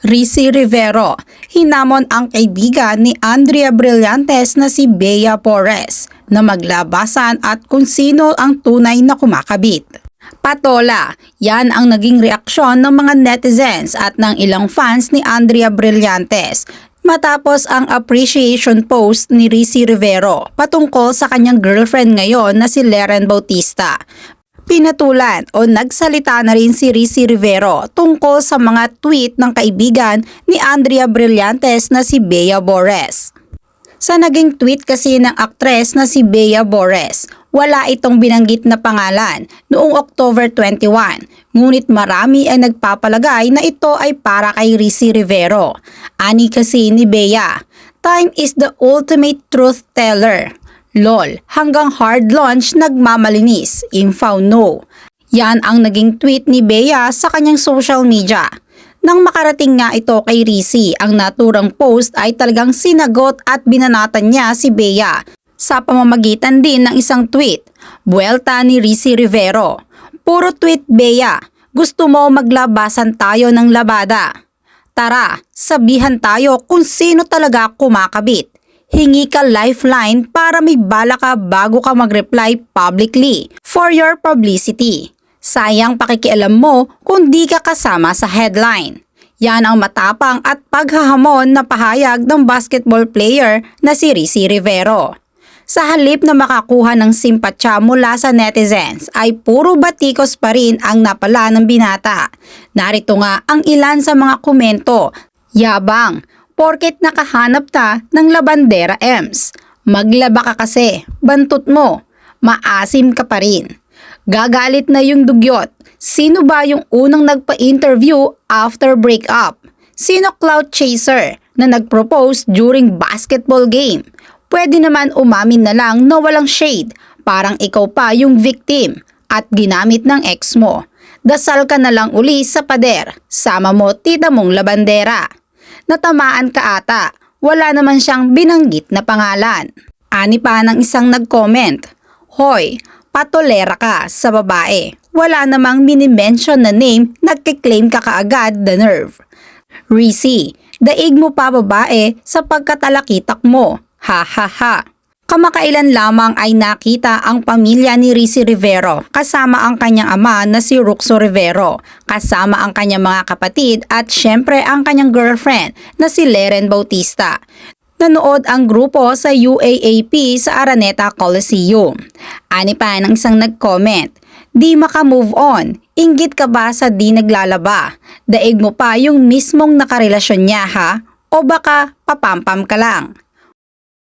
Rizzy Rivero, hinamon ang kaibigan ni Andrea Brillantes na si Bea Porres na maglabasan at kung sino ang tunay na kumakabit. Patola, yan ang naging reaksyon ng mga netizens at ng ilang fans ni Andrea Brillantes matapos ang appreciation post ni Rizzy Rivero patungkol sa kanyang girlfriend ngayon na si Leren Bautista. Pinatulan o nagsalita na rin si Rizzy Rivero tungkol sa mga tweet ng kaibigan ni Andrea Brillantes na si Bea Bores. Sa naging tweet kasi ng aktres na si Bea Bores, wala itong binanggit na pangalan noong October 21, ngunit marami ay nagpapalagay na ito ay para kay Rizzy Rivero. Ani kasi ni Bea, time is the ultimate truth teller. LOL, hanggang hard launch nagmamalinis, infaw no. Yan ang naging tweet ni Bea sa kanyang social media. Nang makarating nga ito kay Rizzy, ang naturang post ay talagang sinagot at binanatan niya si Bea sa pamamagitan din ng isang tweet. Buelta ni Rizzy Rivero. Puro tweet Bea, gusto mo maglabasan tayo ng labada. Tara, sabihan tayo kung sino talaga kumakabit. Hingi ka lifeline para may bala ka bago ka mag-reply publicly for your publicity. Sayang pakikialam mo kung di ka kasama sa headline. Yan ang matapang at paghahamon na pahayag ng basketball player na si Rizzy Rivero. Sa halip na makakuha ng simpatya mula sa netizens ay puro batikos pa rin ang napala ng binata. Narito nga ang ilan sa mga komento. Yabang, porket nakahanap ta ng labandera Ems. Maglaba ka kasi, bantot mo, maasim ka pa rin. Gagalit na yung dugyot. Sino ba yung unang nagpa-interview after breakup? Sino cloud chaser na nag-propose during basketball game? Pwede naman umamin na lang na walang shade, parang ikaw pa yung victim at ginamit ng ex mo. Dasal ka na lang uli sa pader, sama mo tita mong labandera. Natamaan ka ata, wala naman siyang binanggit na pangalan. Ani pa ng isang nag-comment, Hoy, patolera ka sa babae. Wala namang mini-mention na name, nagkiklaim ka kaagad the nerve. Rizzy, daig mo pa babae sa pagkatalakitak mo. Ha ha ha. Kamakailan lamang ay nakita ang pamilya ni Rizzy Rivero kasama ang kanyang ama na si Ruxo Rivero, kasama ang kanyang mga kapatid at syempre ang kanyang girlfriend na si Leren Bautista. Nanood ang grupo sa UAAP sa Araneta Coliseum. Ani pa ng isang nag-comment, Di maka-move on, inggit ka ba sa di naglalaba? Daig mo pa yung mismong nakarelasyon niya ha? O baka papampam ka lang?